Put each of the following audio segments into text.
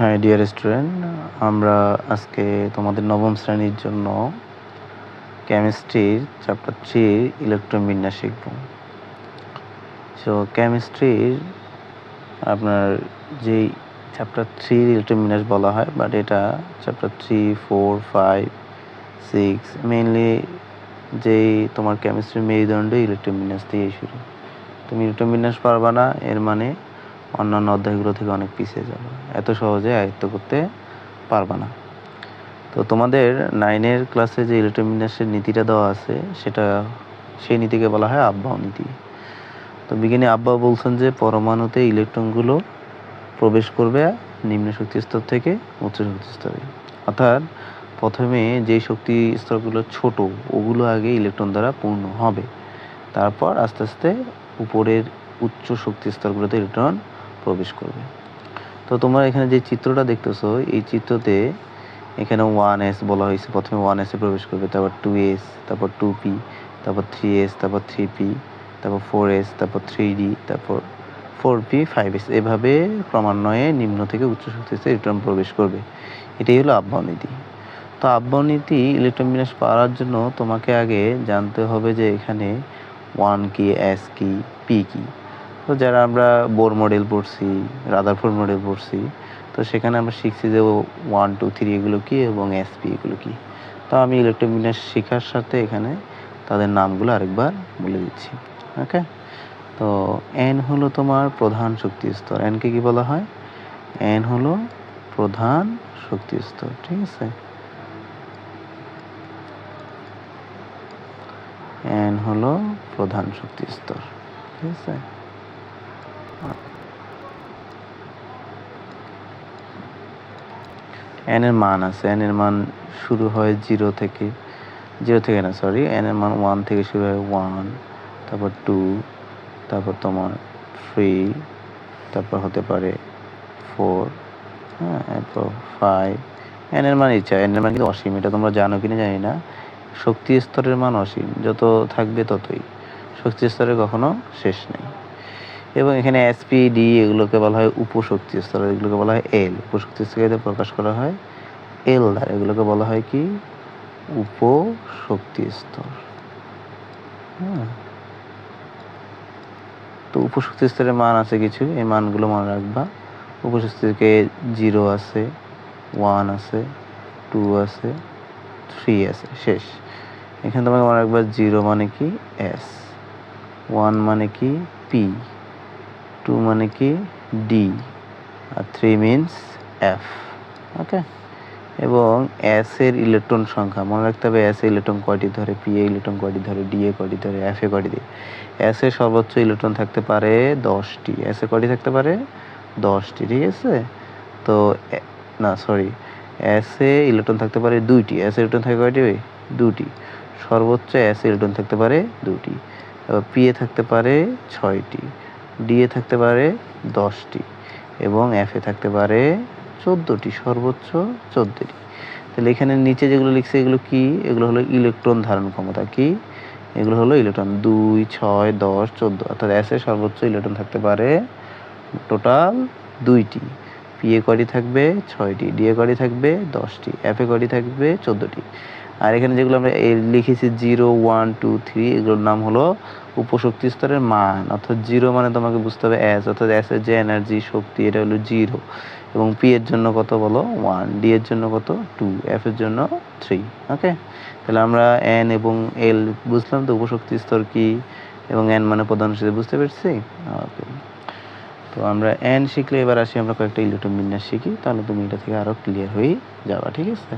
হ্যাঁ dear student আমরা আজকে তোমাদের নবম শ্রেণির জন্য কেমিস্ট্রির চ্যাপ্টার থ্রির ইলেকট্রন বিন্যাস শিখব। সো কেমিস্ট্রির আপনার যেই চ্যাপ্টার থ্রির ইলেকট্রন বিন্যাস বলা হয় বাট এটা chapter three four five six mainly যেই তোমার কেমিস্ট্রির মেরুদণ্ড ইলেকট্রন বিন্যাস দিয়েই শুরু। তুমি ইলেকট্রন বিন্যাস পারবা না, এর মানে অন্যান্য অধ্যায়গুলো থেকে অনেক পিছিয়ে যাবে। এত সহজে আয়ত্ত করতে পারবে না। তো তোমাদের নাইনের ক্লাসে যে ইলেকট্রোবিন্যাসের নীতিটা দেওয়া আছে, সেটা, সেই নীতিকে বলা হয় আব্বাও নীতি। তো বিজ্ঞানী আব্বা বলছেন যে, পরমাণুতে ইলেকট্রনগুলো প্রবেশ করবে নিম্ন শক্তি স্তর থেকে উচ্চ শক্তি স্তরে। অর্থাৎ প্রথমে যেই শক্তি স্তরগুলো ছোট, ওগুলো আগে ইলেকট্রন দ্বারা পূর্ণ হবে। তারপর আস্তে আস্তে উপরের উচ্চ শক্তি স্তরগুলোতে ইলেকট্রন প্রবেশ করবে। তো তোমরা এখানে যে চিত্রটা দেখতেছো, এই চিত্রতে এখানে ওয়ান এস বলা হয়েছে। প্রথমে ওয়ান এসে প্রবেশ করবে, তারপর টু এস তারপর টু পি তারপর থ্রি এস তারপর থ্রি পি তারপর ফোর এস তারপর থ্রি ডি তারপর ফোর পি ফাইভ এস এভাবে ক্রমান্বয়ে নিম্ন থেকে উচ্চ শক্তিতে ইলেকট্রন প্রবেশ করবে। এটাই হলো আব্বানীতি তো আব্বানীতি ইলেকট্রন বিন্যাস পাওয়ার জন্য তোমাকে আগে জানতে হবে যে এখানে ওয়ান কি এস কি পি কি। তো যারা আমরা বোর মডেল পড়ছি রাদারফোর মডেল পড়ছি, তো সেখানে আমরা শিখছি যে ওয়ান টু থ্রি এগুলো কী এবং এসপি এগুলো কী। তো আমি ইলেকট্রোবিন্যাস শেখার সাথে এখানে তাদের নামগুলো আরেকবার বলে দিচ্ছি ওকে তো এন হলো তোমার প্রধান শক্তি স্তর। এনকে কি বলা হয়? এন হলো প্রধান শক্তি স্তর, ঠিক আছে? এন হলো প্রধান শক্তি স্তর, ঠিক আছে? এন এর মান আছে এন এর মান শুরু হয় জিরো থেকে জিরো থেকে না সরি এন এর মান ওয়ান থেকে শুরু হয় ওয়ান তারপর টু তারপর তোমার থ্রি তারপর হতে পারে ফোর হ্যাঁ এরপর ফাইভ এন এর মান ইচ্ছা এন এর মান কিন্তু অসীম, এটা তোমরা জানো কিনা জানি না। শক্তি স্তরের মান অসীম, যত থাকবে ততই। শক্তি স্তরের কখনো শেষ নেই। এবং এখানে এসপি ডি এগুলোকে বলা হয় উপশক্তি স্তর, এগুলোকে বলা হয় এল উপশক্তি স্তরে প্রকাশ করা হয় এল দ্বারা। এগুলোকে বলা হয় কি? উপশক্তি স্তর। হ্যাঁ। তো উপশক্তি স্তরের মান আছে কিছু। এই মানগুলো মনে রাখবা। উপশক্তিকে জিরো আছে ওয়ান আছে টু আছে থ্রি আছে। শেষ। এখানে তোমাকে মনে রাখবা জিরো মানে কি? এস ওয়ান মানে কি? পি টু মানে কি? ডি আর থ্রি মিনস এফ ওকে এবং এর ইলেকট্রন সংখ্যা, মনে রাখতে হবে এ ইলেকট্রন কয়টি ধরে পি এ ইলেকট্রন কয়টি ধরে ডি এ কয়টি ধরে এফ এ কয়টি এ সর্বোচ্চ ইলেকট্রন থাকতে পারে দশটি। এ কয়টি থাকতে পারে দশটি, ঠিক আছে? তো না সরি এ ইলেকট্রন থাকতে পারে দুইটি। এ ইলেকট্রন থাকে কয়টি দুটি সর্বোচ্চ এস ইলেকট্রন থাকতে পারে দুটি পি এ থাকতে পারে ছয়টি। ডি এ থাকতে পারে দশটি এবং এফ এ থাকতে পারে চোদ্দোটি, সর্বোচ্চ চোদ্দোটি। তাহলে এখানে নিচে যেগুলো লিখছে, এগুলো কি? এগুলো হলো ইলেকট্রন ধারণ ক্ষমতা কি? এগুলো হলো ইলেকট্রন। দুই, ছয়, দশ, চোদ্দ। অর্থাৎ এ সর্বোচ্চ ইলেকট্রন থাকতে পারে টোটাল দুইটি। এ কয়টি থাকবে? ছয়টি। ডি এ কয়টি থাকবে? দশটি। এফ এ কয়টি থাকবে? চোদ্দোটি। আর এখানে যেগুলো আমরা লিখেছি জিরো, ওয়ান, টু, থ্রি, এগুলোর নাম হলো উপশক্তি স্তরের মান। অর্থাৎ জিরো মানে তোমাকে বুঝতে হবে এস অর্থাৎ এর যে এনার্জি শক্তি, এটা হলো জিরো। এবং পি এর জন্য কত বলো? ওয়ান। ডি এর জন্য কত? টু। এফ এর জন্য থ্রি। ওকে? তাহলে আমরা এন এবং এল বুঝলাম তো উপশক্তি স্তর কি? এবং এন মানে প্রধান হিসেবে বুঝতে পেরেছি? ওকে। তো আমরা এন শিখলে এবার আসি আমরা কয়েকটা ইলেকট্রন বিন্যাস শিখি। তাহলে তুমি এটা থেকে আরও ক্লিয়ার হয়ে যাবা, ঠিক আছে?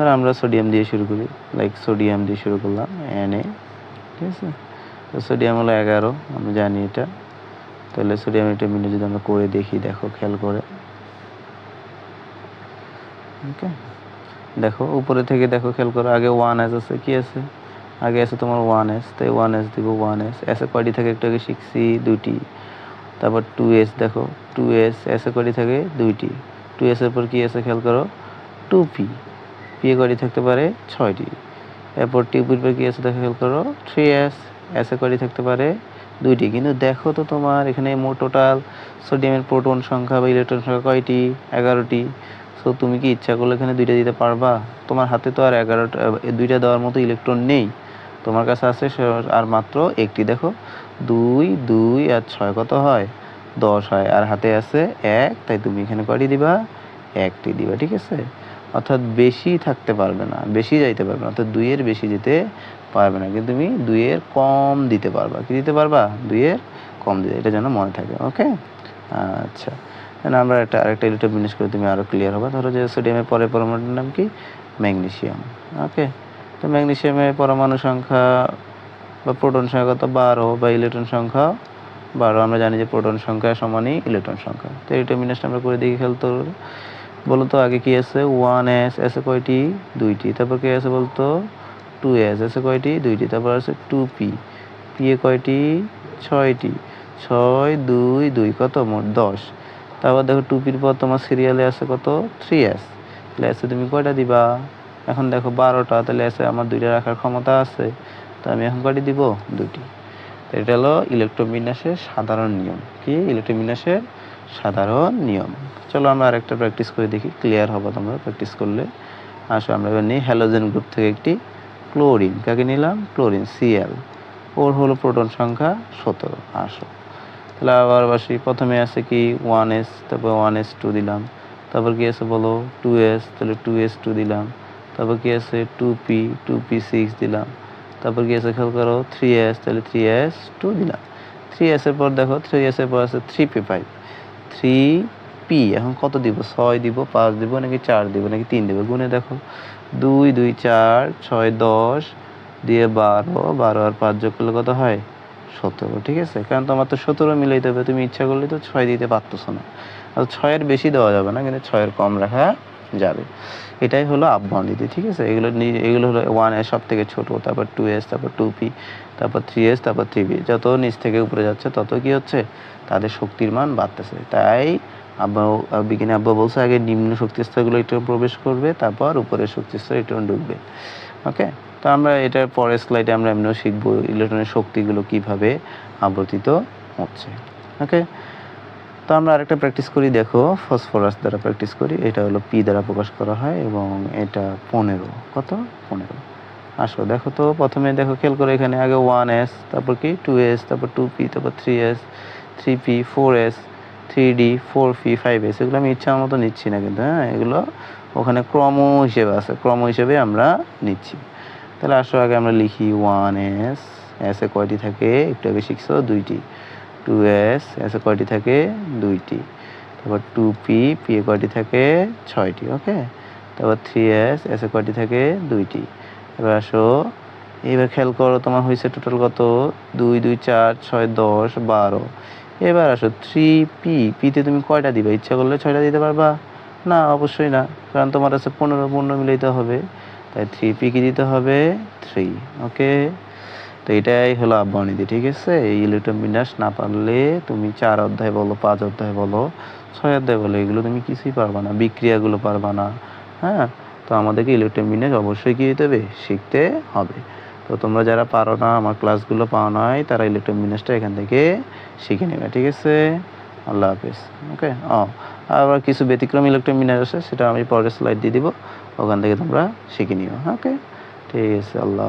ধরো আমরা সোডিয়াম দিয়ে শুরু করি লাইক সোডিয়াম দিয়ে শুরু করলাম এন এ ঠিক আছে? তো সোডিয়াম হলো এগারো, আমি জানি এটা। তাহলে সোডিয়াম এটা মিলে যদি আমরা করে দেখি, দেখো, খেয়াল করে। ওকে? দেখো, উপরে থেকে দেখো, খেয়াল করো, আগে ওয়ান এস আছে, কি আছে? আগে আছে তোমার ওয়ান এস তাই ওয়ান এস দিব ওয়ান এস এসে কয়টি থাকে একটু আগে শিখছি দুটি তারপর টু এস দেখো টু এস এসে কয়টি থাকে দুইটি। টু এসের পর কি আছে, খেয়াল করো? টু পি এ কয়টি থাকতে পারে ছয়টি। এরপর টিউবির পর কি আছে? দেখো, খেয়াল করো থ্রি এস এসে কয়টি থাকতে পারে দুইটি। কিন্তু দেখো তো তোমার এখানে মোট টোটাল সোডিয়ামের প্রোটন সংখ্যা বা ইলেকট্রন সংখ্যা কয়টি? এগারোটি। সো তুমি কি ইচ্ছা করলে এখানে দুইটা দিতে পারবা? তোমার হাতে তো আর এগারোটা দুইটা দেওয়ার মতো ইলেকট্রন নেই। তোমার কাছে আছে আর মাত্র একটি। দেখো, দুই দুই আর ছয় কত হয়? দশ হয়। আর হাতে আছে এক, তাই তুমি এখানে কয়টি দিবা? একটি দিবা, ঠিক আছে? অর্থাৎ বেশি থাকতে পারবে না, বেশি যাইতে পারবে না, অর্থাৎ দুইয়ের বেশি যেতে পারবে না। কিন্তু তুমি দুইয়ের কম দিতে পারবা। কি দিতে পারবা? দুইয়ের কম দিতে, এটা যেন মনে থাকে, ওকে? আচ্ছা। আমরা একটা, আরেকটা ইলেকট্রন বিন্যাস করে তুমি আরও ক্লিয়ার হবে। ধরো যে সোডিয়ামের পরে পরমাণুর নাম কি? Magnesium okay? তো ম্যাগনেসিয়ামের পরমাণু সংখ্যা বা প্রোটন সংখ্যা কত? বারো বা ইলেকট্রন সংখ্যা বারো। আমরা জানি যে প্রোটন সংখ্যা সমানই ইলেকট্রন সংখ্যা। তো এই বিন্যাসটা আমরা করে দেখি খেলতো বলো তো আগে কি আছে? ওয়ান এস, এসে কয়টি? দুইটি। তারপর কি আছে বলতো? টু এস, এসে কয়টি? দুইটি। তারপর আছে টু পি। পি এ কয়টি? ছয়টি। ছয়, দুই দুই। কত? মোট দশ। তারপর দেখো, টু পির পর তোমার সিরিয়ালে আছে কত? থ্রি এস তাহলে এসে তুমি কয়টা দিবা? এখন দেখো, বারোটা। তাহলে এসে আমার দুইটা রাখার ক্ষমতা আছে। তো আমি এখন কয়টি দিব? দুটি এটা হলো ইলেকট্রোবিন্যাসের সাধারণ নিয়ম। কি? ইলেকট্রোবিন্যাসের সাধারণ নিয়ম। চলো আমরা আরেকটা প্র্যাকটিস করে দেখি ক্লিয়ার হবে তোমরা প্র্যাকটিস করলে। আসো আমরা এবার নিই হ্যালোজেন গ্রুপ থেকে একটি ক্লোরিন কাকে নিলাম? ক্লোরিন সিএল ওর হলো প্রোটন সংখ্যা সতেরো। আসো। তাহলে আবার বাসি, প্রথমে আছে কি? ওয়ান এস তারপর ওয়ান এস টু দিলাম। তারপর কি আছে বলো? টু এস তাহলে টু এস টু দিলাম। তারপর কি আছে? Two P two P six দিলাম। তারপর কি আছে খেয়াল করো? থ্রি এস তাহলে থ্রি এস টু দিলাম। থ্রি এসের পর দেখো থ্রি এসের পর আছে three P five three P এখন কত দিব? ছয় দিব, পাঁচ দিব, নাকি চার দিব, নাকি তিন দিব? গুনে দেখো। দুই দুই, চার, ছয়, দশ, দিয়ে বারো বারো আর পাঁচ যোগ করলে কত হয়? সতেরো, ঠিক আছে? কারণ তোমার তো সতেরো মিলাইতে হবে, তুমি ইচ্ছা করলে তো ছয় দিতে পারতেছো না। আর ছয়ের বেশি দেওয়া যাবে না, কিন্তু ছয়ের কম রাখা যাবে। এটাই হলো আবহাওয়া নীতি ঠিক আছে? এগুলো এগুলো হলো ওয়ান এস সব থেকে ছোটো, তারপর টু এস তারপর টু পি তারপর থ্রি এস তারপর থ্রি পি যত নিচ থেকে উপরে যাচ্ছে, তত কি হচ্ছে? তাদের শক্তির মান বাড়তেছে। তাই আব্বা বিজ্ঞানী আব্বা বলছে, আগে নিম্ন শক্তি স্তরগুলো একটু প্রবেশ করবে, তারপর উপরের শক্তি স্তর একটু ঢুকবে ওকে তো আমরা এটার পরের স্লাইডে আমরা এমনিও শিখব ইলেকট্রনের শক্তিগুলো কীভাবে আবর্তিত হচ্ছে। ওকে তো আমরা আরেকটা প্র্যাকটিস করি, দেখো ফসফরাস দ্বারা প্র্যাকটিস করি। এটা হলো পি দ্বারা প্রকাশ করা হয় এবং এটা পনেরো। কত? পনেরো। আসো, দেখো তো, প্রথমে দেখো, খেয়াল করে এখানে আগে ওয়ান এস তারপর কি? টু এস তারপর টু পি তারপর three S three P four S three D four P five S এগুলো আমি ইচ্ছা মতো নিচ্ছি না কিন্তু হ্যাঁ? এগুলো ওখানে ক্রম হিসেবে আছে। ক্রম হিসেবে আমরা নিচ্ছি। তাহলে আসো আগে আমরা লিখি ওয়ান এস এসে কয়টি থাকে? একটু আগে শিখছো, দুইটি। টু এস এসে কয়টি থাকে দুইটি। তারপর টু পি পি এ কয়টি থাকে ছয়টি ওকে তারপর থ্রি এস এসে কয়টি থাকে দুইটি। এবার আসো, এবার খেয়াল করো তোমার হয়েছে টোটাল কত? দুই দুই, চার, ছয়, দশ, বারো। এবার আসো থ্রি পি পিতে তুমি কয়টা দিবে? ইচ্ছা করলে ছয়টা দিতে পারবা? না, অবশ্যই না, কারণ তোমার আছে পনেরো পনেরো মিলাইতে হবে। তাই থ্রি পি কি দিতে হবে? থ্রি ওকে তো এটাই হলো আব্বানীতি ঠিক আছে? এই ইলেকট্রন বিন্যাস না পারলে তুমি চার অধ্যায় বলো, পাঁচ অধ্যায় বলো, ছয় অধ্যায় বলো, এগুলো তুমি কিছুই পারবা না, বিক্রিয়াগুলো পারবা না হ্যাঁ? তো আমাদেরকে ইলেকট্রন বিন্যাস অবশ্যই কি দিতে হবে? শিখতে হবে। তো তোমরা যারা পারো না, আমার ক্লাসগুলো পাওয়া নয় তারা ইলেকট্রন বিন্যাসটা এখান থেকে শিখে নেবে, ঠিক আছে? আল্লাহ হাফিজ, ওকে? ও আবার কিছু ব্যতিক্রম ইলেকট্রন বিন্যাস আছে, সেটা আমি পরের স্লাইড দিয়ে দিব, ওখান থেকে তোমরা শিখে নিও, ওকে? ঠিক আছে, আল্লাহ